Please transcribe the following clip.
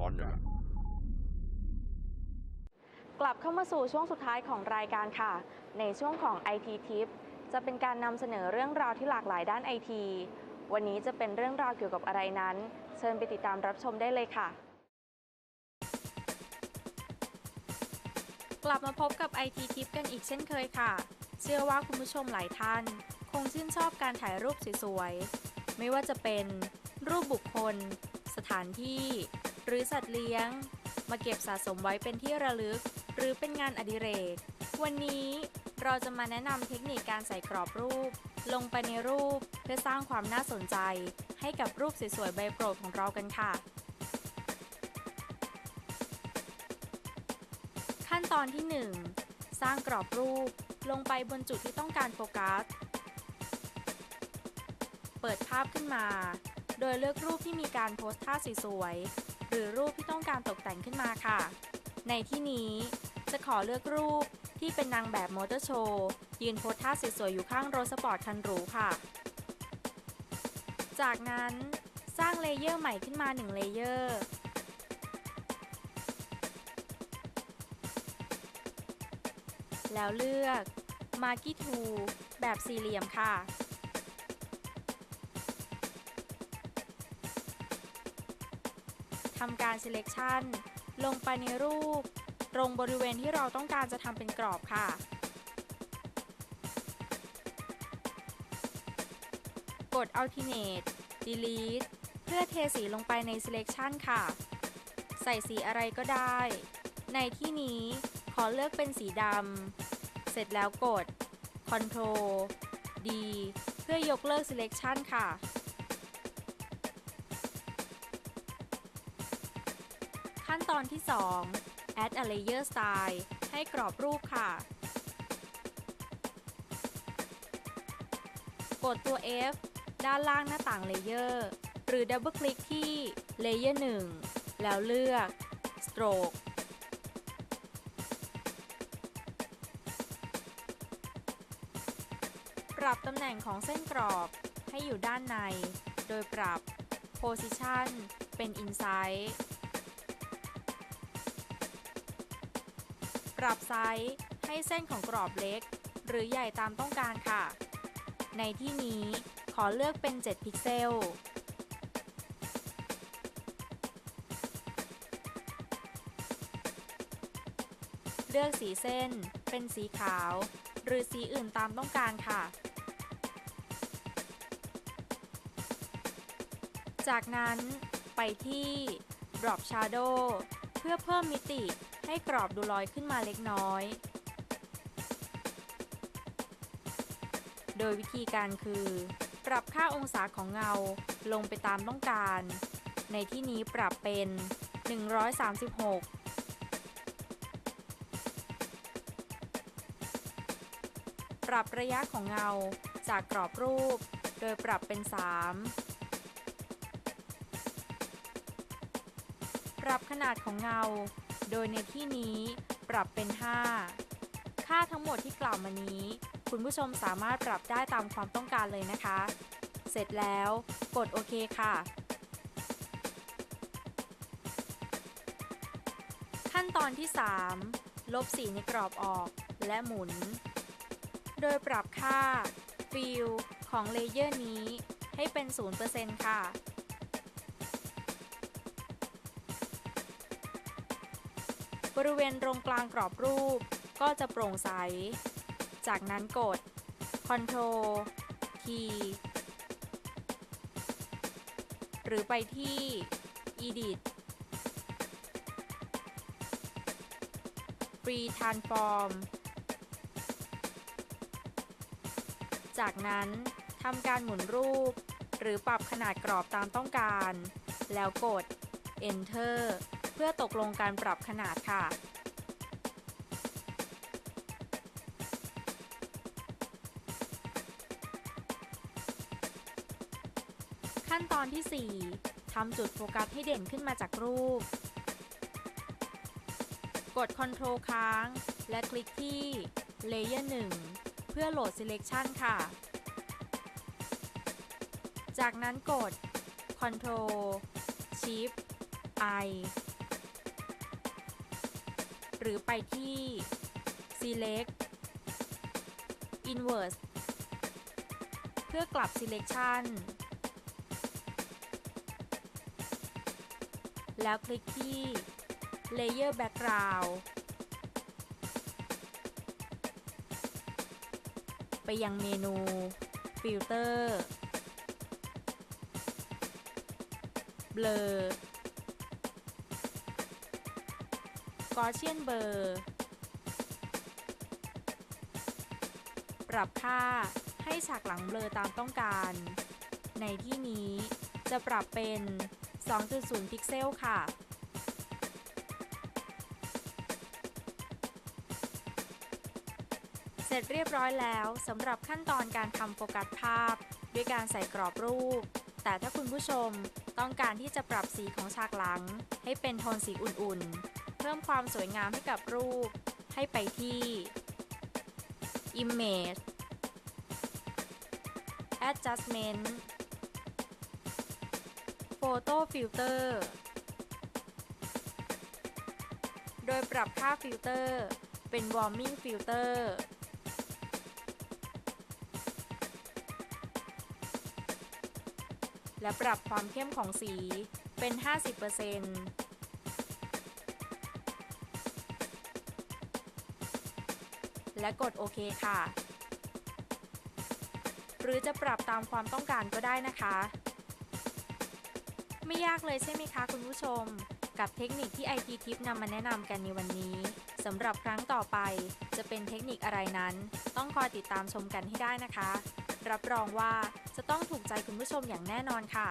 ก่อนเนี่ยกลับเข้ามาสู่ช่วงสุดท้ายของรายการค่ะ ในช่วงของ IT Tip จะเป็นการนำเสนอเรื่องราวที่หลากหลายด้านไอที วันนี้จะเป็นเรื่องราวเกี่ยวกับอะไรนั้น เชิญไปติดตามรับชมได้เลยค่ะ กลับมาพบกับ IT Tip กันอีกเช่นเคยค่ะ เชื่อว่าคุณผู้ชมหลายท่าน คงชื่นชอบการถ่ายรูปสวยๆ ไม่ว่าจะเป็น รูปบุคคล สถานที่ หรือสัตว์เลี้ยง มาเก็บสะสมไว้เป็นที่ระลึก หรือเป็นงานอดิเรก วันนี้เราจะมาแนะนำเทคนิคการใส่กรอบรูป ลงไปในรูปเพื่อสร้างความน่าสนใจ ให้กับรูปสวยๆใบโปรดของเรากันค่ะ ขั้นตอนที่ 1 สร้างกรอบรูป ลงไปบนจุดที่ต้องการโฟกัส เปิดภาพขึ้นมา โดยเลือกรูปที่มีการโพสท่าสวย หรือรูปที่ต้องการตกแต่งขึ้นมาค่ะ ในที่นี้จะขอเลือกรูปที่เป็นนางแบบมอเตอร์โชว์ยืนโพสท่าสวยๆอยู่ข้างรถสปอร์ตคันหรูค่ะ จากนั้นสร้างเลเยอร์ใหม่ขึ้นมา 1 เลเยอร์ แล้วเลือก Marquee Tool แบบสี่เหลี่ยมค่ะ ทำการ selection ลงไปในรูป ตรงบริเวณที่เราต้องการจะทำเป็นกรอบค่ะ กด alternate delete เพื่อเทสีลงไปใน selection ค่ะ ใส่สีอะไรก็ได้ ในที่นี้ขอเลือกเป็นสีดำ เสร็จแล้วกด Ctrl D เพื่อยกเลิก selection ค่ะ ขั้นตอนที่ 2 add a layer style ให้กรอบรูปค่ะ กดตัว F ด้านล่างหน้าต่างเลเยอร์หรือดับเบิลคลิกที่เลเยอร์1แล้วเลือก stroke ปรับตำแหน่งของเส้นกรอบให้อยู่ด้านใน โดยปรับ position เป็น inside ปรับไซส์ให้เส้นของกรอบเล็ก หรือใหญ่ตามต้องการค่ะ ในที่นี้ขอเลือกเป็น 7 พิกเซล เลือกสีเส้นเป็นสีขาว หรือสีอื่นตามต้องการค่ะ จากนั้นไปที่ Drop Shadow เพื่อเพิ่มมิติ ให้กรอบดูลอยขึ้นมาเล็กน้อย โดยวิธีการคือ ปรับค่าองศาของเงาลงไปตามต้องการ ในที่นี้ปรับเป็น 136ปรับระยะของเงาจากกรอบรูป โดยปรับเป็น 3 ปรับขนาดของเงา โดยในที่นี้ปรับเป็น 5 ค่าทั้งหมดที่กล่าวมานี้ คุณผู้ชมสามารถปรับได้ตามความต้องการเลยนะคะ เสร็จแล้วกดโอเคค่ะ ขั้นตอนที่ 3 ลบสีในกรอบออกและหมุน โดยปรับค่า Fill ของเลเยอร์นี้ให้เป็น 0%ค่ะ บริเวณตรงกลางกรอบรูปก็จะโปร่งใส จากนั้นกด Ctrl T หรือไปที่ Edit Free Transform จากนั้นทำการหมุนรูป หรือปรับขนาดกรอบตามต้องการ แล้วกด Enter พื่อตกลงการปรับขนาดค่ะขั้นตอนที่ 4 ทำจุดโฟกัสให้เด่นขึ้นมาจากรูป กด Ctrl ค้าง และคลิกที่ Layer 1 เพื่อโหลด Selection ค่ะ จากนั้นกด Ctrl Shift I หรือไปที่ select inverse เพื่อกลับ selection แล้วคลิกที่ layer background ไปยังเมนู filter blur Gaussian blur ปรับค่าให้ฉากหลังเบลอตามต้องการ ในที่นี้จะปรับเป็น 2.0 พิกเซลค่ะ เสร็จเรียบร้อยแล้วสำหรับขั้นตอนการทำโฟกัสภาพ ด้วยการใส่กรอบรูป แต่ถ้าคุณผู้ชมต้องการที่จะปรับสีของฉากหลัง ให้เป็นโทนสีอุ่นๆ เพิ่มความสวยงามให้กับรูป ให้ไปที่ Image Adjustment Photo Filter โดยปรับค่าฟิลเตอร์เป็น Warming Filter และปรับความเข้มของสีเป็น 50% และกดโอเคค่ะ หรือจะปรับตามความต้องการก็ได้นะคะ ไม่ยากเลยใช่ไหมคะคุณผู้ชม กับเทคนิคที่ IT Tip นำมาแนะนำกันในวันนี้สำหรับครั้งต่อไปจะเป็นเทคนิคอะไรนั้น ต้องคอยติดตามชมกันให้ได้นะคะ รับรองว่าจะต้องถูกใจคุณผู้ชมอย่างแน่นอนค่ะ